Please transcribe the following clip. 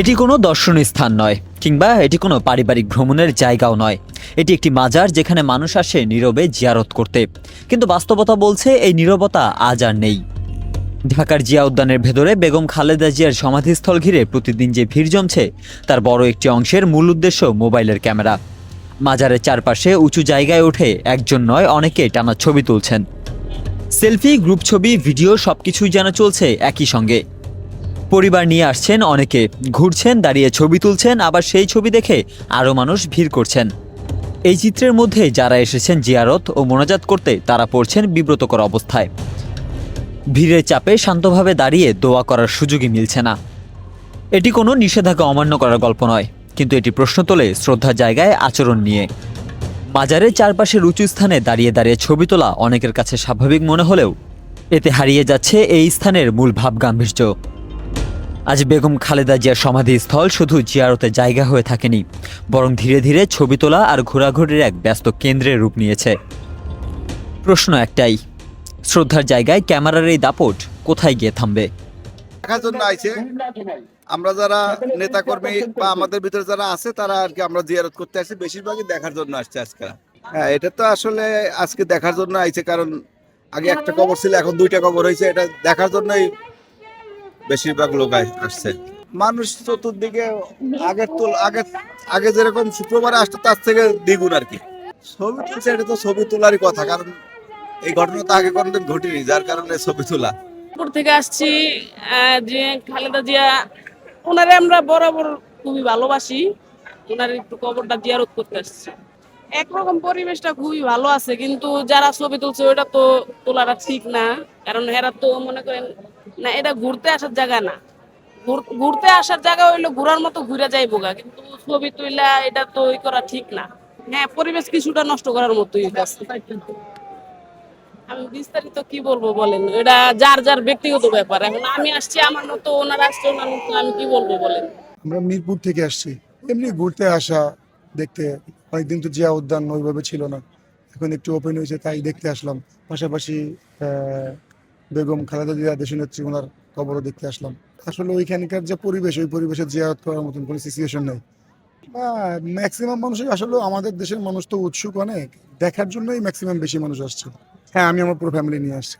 এটি কোনো দর্শনীয় স্থান নয়, কিংবা এটি কোনো পারিবারিক ভ্রমণের জায়গাও নয়। এটি একটি মাজার যেখানে মানুষ আসে নীরবে জিয়ারত করতে। কিন্তু বাস্তবতা বলছে এই নীরবতা আজ আর নেই। ঢাকার জিয়া উদ্যানের ভেতরে বেগম খালেদা জিয়ার সমাধিস্থল ঘিরে প্রতিদিন যে ভিড় জমছে, তার বড় একটি অংশের মূল উদ্দেশ্য মোবাইলের ক্যামেরা। মাজারের চারপাশে উঁচু জায়গায় উঠে একজন নয়, অনেকে টানা ছবি তুলছেন। সেলফি, গ্রুপ ছবি, ভিডিও সবকিছুই যেন চলছে একই সঙ্গে। পরিবার নিয়ে আসছেন অনেকে। ঘুরছেন, দাঁড়িয়ে ছবি তুলছেন, আবার সেই ছবি দেখে আরও মানুষ ভিড় করছেন। এই চিত্রের মধ্যে যারা এসেছেন জিয়ারত ও মোনাজাত করতে, তারা পড়ছেন বিব্রতকর অবস্থায়। ভিড়ের চাপে শান্তভাবে দাঁড়িয়ে দোয়া করার সুযোগই মিলছে না। এটি কোনো নিষেধাজ্ঞা অমান্য করার গল্প নয়, কিন্তু এটি প্রশ্ন তোলে শ্রদ্ধার জায়গায় আচরণ নিয়ে। মাজারের চারপাশের উঁচু স্থানে দাঁড়িয়ে দাঁড়িয়ে ছবি তোলা অনেকের কাছে স্বাভাবিক মনে হলেও, এতে হারিয়ে যাচ্ছে এই স্থানের মূল ভাব গাম্ভীর্য আজ বেগম খালেদা জিয়ার সমাধিস্থল শুধু জিয়ারতের জায়গা হয়ে থাকেনি, বরং ধীরে ধীরে ছবি তোলা আর ঘোরাঘুরির এক ব্যস্ত কেন্দ্রের রূপ নিয়েছে। প্রশ্ন একটাই, শ্রদ্ধার জায়গায় ক্যামেরার এই দাপট কোথায় গিয়ে থামবে? দেখার জন্য আইছে। আমরা যারা নেতা কর্মী বা আমাদের ভিতরে যারা আছে, তারা আর কি আমরা জিয়ারত করতে আসছি বেশিরভাগই দেখার জন্য আসছে আজকে। হ্যাঁ এটা তো আসলে আজকে দেখার জন্য আইছে, কারণ আগে একটা কবর ছিল, এখন দুইটা কবর হয়েছে এটা দেখার জন্যই বেশিরভাগ লোক আসছে। মানুষ চতুর্দিকে আগের তুল আগে আগে যেরকম শুক্রবারে আসতো তার থেকে দ্বিগুণ আর কি। ছবি তুলছে এটা তো ছবি তোলারই কথা কারণ এই ঘটনা তো আগে কোনোদিন ঘটেনি যার কারণে ছবি তোলা। থেকে আসছি আহ, যে খালেদা জিয়া ওনারে আমরা বরাবর খুবই ভালোবাসি। ওনার একটু কবরটা জিয়ারত করতে আসছি। একরকম পরিবেশটা খুবই ভালো আছে, কিন্তু যারা ছবি তুলছে ওটা তো তোলাটা ঠিক না। কারণ এরা তো মনে করেন না, এটা ঘুরতে আসার জায়গা না। ঘুরতে আসার জায়গা হইল ঘোরার মতো ঘুরে যাইবো গা, কিন্তু ছবি তুইলা এটা তো ই করা ঠিক না। হ্যাঁ পরিবেশ কিছুটা নষ্ট করার মতোই আমি বিস্তারিত কি বলব বলেন? এটা যার যার ব্যক্তিগত ব্যাপার। এখন আমি আসছি আমার মতো ওনারা আসছে, ওনার মতো আমি কি বলব বলেন? আমরা মিরপুর থেকে আসছি। এমনি ঘুরতে আসা দেখতে, অনেকদিন তো জিয়া উদ্যান ওইভাবে ছিল না। এখন একটু ওপেন হয়েছে, তাই দেখতে আসলাম। পাশাপাশি বেগম খালেদা জিয়া, দেশনেত্রী ওনার কবরও দেখতে আসলাম। আসলে ওইখানকার যে পরিবেশ, ওই পরিবেশে জিয়ারত করার মতন কোনো সিচুয়েশন নেই। ম্যাক্সিমাম মানুষই আসলে আমাদের দেশের মানুষ তো উৎসুক অনেক। দেখার জন্যই ম্যাক্সিমাম বেশি মানুষ আসছে। হ্যাঁ আমি আমার পুরো ফ্যামিলি নিয়ে আসছি।